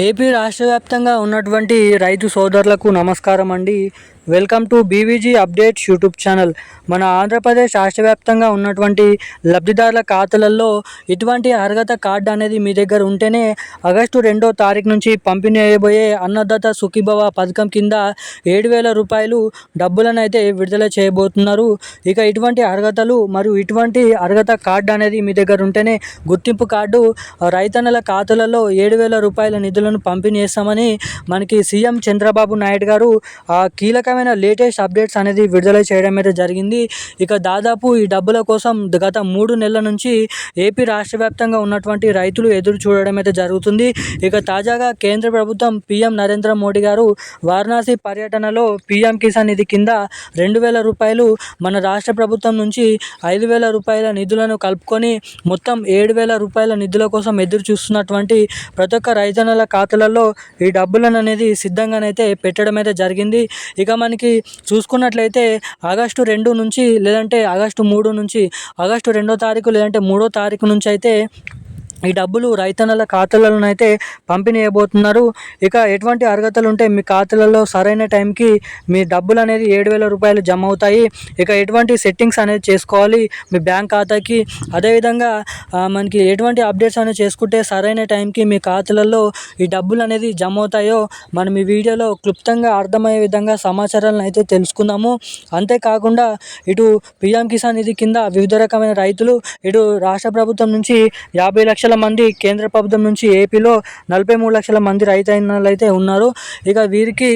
AP రాష్ట్ర వ్యాప్తంగా ఉన్నటువంటి రైతు సోదరులకు నమస్కారం అండి. Welcome to BVG updates YouTube channel. మన ఆంధ్రప్రదేశ్ రాష్ట్ర వ్యాప్తంగా ఉన్నటువంటి లబ్ధిదారుల ఖాతాలలో ఇటువంటి అర్హత కార్డు అనేది మీ దగ్గర ఉంటేనే ఆగస్టు రెండో తారీఖు నుంచి పంపిణీ చేయబోయే అన్నదాత సుఖీభవ పథకం కింద ఏడు వేల రూపాయలు డబ్బులను అయితే విడుదల చేయబోతున్నారు. ఇక ఇటువంటి అర్హతలు మరియు ఇటువంటి అర్హత కార్డు అనేది మీ దగ్గర ఉంటేనే గుర్తింపు కార్డు రైతన్నల ఖాతాలలో ఏడు వేల రూపాయల నిధులను పంపిణీ చేస్తామని మనకి సీఎం చంద్రబాబు నాయుడు గారు ఆ కీలకమైన లేటెస్ట్ అప్డేట్స్ అనేది విడుదల చేయడం అయితే జరిగింది. ఇక దాదాపు ఈ డబ్బుల కోసం గత మూడు నెలల నుంచి ఏపీ రాష్ట్ర వ్యాప్తంగా ఉన్నటువంటి రైతులు ఎదురు చూడడం అయితే జరుగుతుంది. ఇక తాజాగా కేంద్ర ప్రభుత్వం పీఎం నరేంద్ర మోడీ గారు వారణాసి పర్యటనలో పీఎం కిసాన్ నిధి కింద రెండు వేల రూపాయలు మన రాష్ట్ర ప్రభుత్వం నుంచి ఐదు వేల రూపాయల నిధులను కలుపుకొని మొత్తం ఏడు వేల రూపాయల నిధుల కోసం ఎదురు చూస్తున్నటువంటి ప్రతి ఒక్క రైతన్నల ఖాతాలలో ఈ డబ్బులను అనేది సిద్ధంగానైతే పెట్టడం అయితే జరిగింది. ఇక మనకి చూసుకున్నట్లయితే ఆగస్టు రెండు నుంచి లేదంటే ఆగస్టు మూడు నుంచి ఆగస్టు రెండో తారీఖు లేదంటే మూడో తారీఖు నుంచి అయితే ఈ డబ్బులు రైతన్నల ఖాతాలను అయితే పంపిణీ చేయబోతున్నారు ఇక ఎటువంటి అర్హతలు ఉంటే మీ ఖాతాలలో సరైన టైంకి మీ డబ్బులు అనేది ఏడు వేల రూపాయలు జమ అవుతాయి ఇక ఎటువంటి సెట్టింగ్స్ అనేది చేసుకోవాలి మీ బ్యాంక్ ఖాతాకి. అదేవిధంగా మనకి ఎటువంటి అప్డేట్స్ అనేది చేసుకుంటే సరైన టైంకి మీ ఖాతాలలో ఈ డబ్బులు అనేది జమ అవుతాయో మనం ఈ వీడియోలో క్లుప్తంగా అర్థమయ్యే విధంగా సమాచారాలను అయితే తెలుసుకుందాము. అంతేకాకుండా ఇటు పిఎం కిసాన్ నిధి కింద వివిధ రకమైన రైతులు ఇటు రాష్ట్ర ప్రభుత్వం నుంచి యాభై లక్షల మంది కేంద్ర ప్రభుత్వం నుంచి ఏపీలో నలభై మూడు లక్షల మంది రైతన్నలు అయితే ఉన్నారు. ఇక వీరికి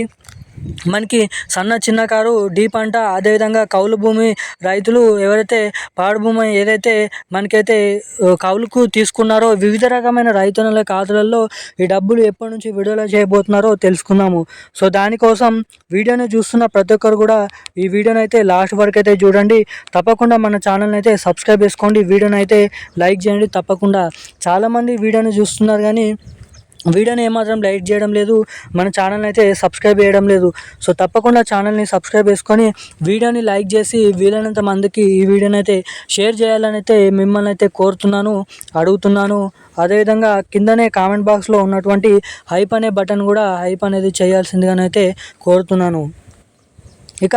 మనకి సన్న చిన్న కారు డీ పంట అదేవిధంగా కౌలు భూమి రైతులు ఎవరైతే పాడు భూమి ఏదైతే మనకైతే కౌలుకు తీసుకున్నారో వివిధ రకమైన రైతుల ఖాతాలలో ఈ డబ్బులు ఎప్పటి నుంచి విడుదల చేయబోతున్నారో తెలుసుకుందాము. సో దానికోసం వీడియోని చూస్తున్న ప్రతి ఒక్కరు కూడా ఈ వీడియోని అయితే లాస్ట్ వరకు అయితే చూడండి. తప్పకుండా మన ఛానల్ని అయితే సబ్స్క్రైబ్ చేసుకోండి. వీడియోని అయితే లైక్ చేయండి తప్పకుండా. చాలామంది వీడియోని చూస్తున్నారు కానీ వీడియోని ఏమాత్రం లైక్ చేయడం లేదు. మన ఛానల్ని అయితే సబ్స్క్రైబ్ చేయడం లేదు. సో తప్పకుండా ఛానల్ని సబ్స్క్రైబ్ చేసుకొని వీడియోని లైక్ చేసి వీలైనంత మందికి ఈ వీడియోని అయితే షేర్ చేయాలని అయితే మిమ్మల్ని అయితే కోరుతున్నాను అడుగుతున్నాను. అదేవిధంగా కిందనే కామెంట్ బాక్స్లో ఉన్నటువంటి హైప్ అనే బటన్ కూడా హైప్ అనేది చేయాల్సిందిగానైతే కోరుతున్నాను. ఇక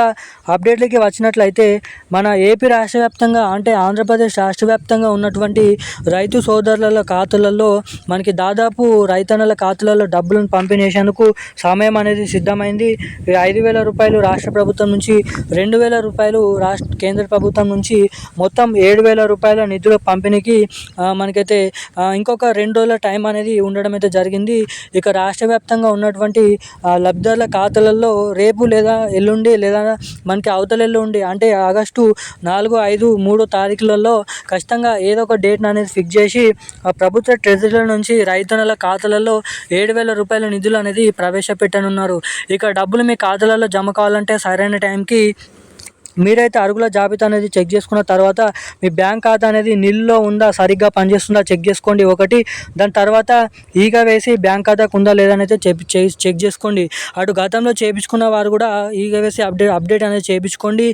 అప్డేట్లకి వచ్చినట్లయితే మన ఏపీ రాష్ట్ర వ్యాప్తంగా అంటే ఆంధ్రప్రదేశ్ రాష్ట్ర వ్యాప్తంగా ఉన్నటువంటి రైతు సోదరుల ఖాతాలలో మనకి దాదాపు రైతన్నల ఖాతాలలో డబ్బులను పంపిణీ సమయం అనేది సిద్ధమైంది. ఐదు వేల రూపాయలు రాష్ట్ర ప్రభుత్వం నుంచి రెండు వేల రూపాయలు రాష్ట్ర కేంద్ర ప్రభుత్వం నుంచి మొత్తం ఏడు వేల రూపాయల నిధుల పంపిణీకి మనకైతే ఇంకొక రెండు రోజుల టైం అనేది ఉండడం అయితే జరిగింది. ఇక రాష్ట్ర వ్యాప్తంగా ఉన్నటువంటి లబ్ధిదారుల ఖాతాలలో రేపు లేదా ఎల్లుండి లేదా మనకి అవతల ఉండి అంటే ఆగస్టు నాలుగు ఐదు మూడు తారీఖులలో ఖచ్చితంగా ఏదో ఒక డేట్ని అనేది ఫిక్స్ చేసి ఆ ప్రభుత్వ ట్రెజరీల నుంచి రైతన్నల ఖాతాలలో ఏడు వేల రూపాయల నిధులు అనేది ప్రవేశపెట్టనున్నారు. ఇక డబ్బులు మీ ఖాతాలలో జమ కావాలంటే సరైన టైంకి మీరైతే అరుగుల జాబితా అనేది చెక్ చేసుకున్న తర్వాత మీ బ్యాంక్ ఖాతా అనేది నిల్లో ఉందా సరిగ్గా పనిచేస్తుందా చెక్ చేసుకోండి. ఒకటి దాని తర్వాత ఈగ వేసి బ్యాంక్ ఖాతాకు ఉందా లేదని అయితే చెక్ చెక్ చేసుకోండి. అటు గతంలో చేయించుకున్న వారు కూడా ఈగ వేసి అప్డేట్ అప్డేట్ అనేది చేయించుకోండి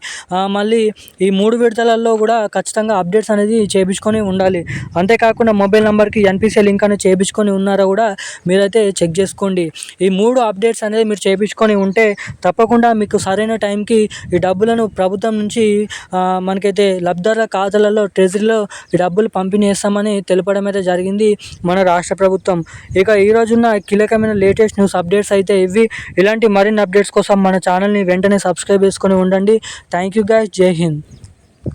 మళ్ళీ ఈ మూడు విడతలలో కూడా ఖచ్చితంగా అప్డేట్స్ అనేది చేయించుకొని ఉండాలి. అంతేకాకుండా మొబైల్ నెంబర్కి ఎన్పిసి లింక్ అనేది చేయించుకొని ఉన్నారా కూడా మీరైతే చెక్ చేసుకోండి. ఈ మూడు అప్డేట్స్ అనేది మీరు చేయించుకొని ఉంటే తప్పకుండా మీకు సరైన టైంకి ఈ డబ్బులను ప్రభుత్వం నుంచి మనకైతే లబ్ధారుల ఖాతాలలో ట్రెజరీలో డబ్బులు పంపిణీ చేస్తామని తెలపడం అయితే జరిగింది మన రాష్ట్ర ప్రభుత్వం. ఇక ఈ రోజున్న కీలకమైన లేటెస్ట్ న్యూస్ అప్డేట్స్ అయితే ఇవి. ఇలాంటి మరిన్ని అప్డేట్స్ కోసం మన ఛానల్ని వెంటనే సబ్స్క్రైబ్ చేసుకొని ఉండండి. థ్యాంక్ యూ గాయ్ జై హింద్.